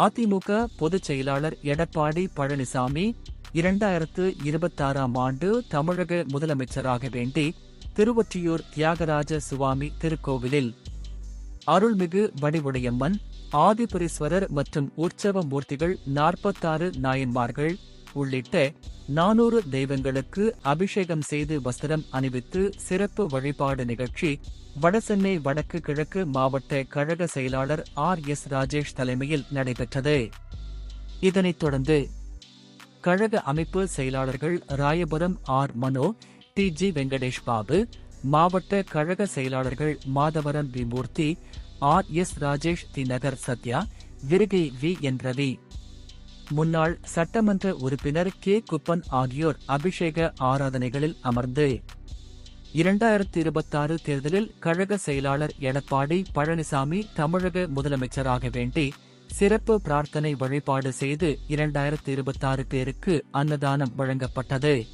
அதிமுக பொதுச் செயலாளர் எடப்பாடி பழனிசாமி இரண்டாயிரத்து இருபத்தாறாம் ஆண்டு தமிழக முதலமைச்சராக வேண்டி திருவொற்றியூர் தியாகராஜ சுவாமி திருக்கோவிலில் அருள்மிகு வடிவுடையம்மன் ஆதிபுரீஸ்வரர் மற்றும் உற்சவ மூர்த்திகள் நாற்பத்தாறு நாயன்மார்கள் உள்ளிட்ட நானூறு தெய்வங்களுக்கு அபிஷேகம் செய்து வஸ்திரம் அணிவித்து சிறப்பு வழிபாடு நிகழ்ச்சி வடசென்னை வடக்கு கிழக்கு மாவட்ட கழக செயலாளர் ஆர் எஸ் ராஜேஷ் தலைமையில் நடைபெற்றது. இதனைத் தொடர்ந்து கழக அமைப்பு செயலாளர்கள் Royapuram R Mano T G Venkatesh Babu மாவட்ட கழக செயலாளர்கள் Madhavaram V Moorthy R S Rajesh T Nagar Sathya Virugai V N Ravi. முன்னாள் சட்டமன்ற உறுப்பினர் கே. குப்பன் ஆகியோர் அபிஷேக ஆராதனைகளில் அமர்ந்து. இரண்டாயிரத்தி இருபத்தாறு தேர்தலில் கழக செயலாளர் எடப்பாடி பழனிசாமி தமிழக முதலமைச்சராக வேண்டி சிறப்பு பிரார்த்தனை வழிபாடு செய்து இரண்டாயிரத்தி இருபத்தாறு பேருக்கு அன்னதானம் வழங்கப்பட்டது.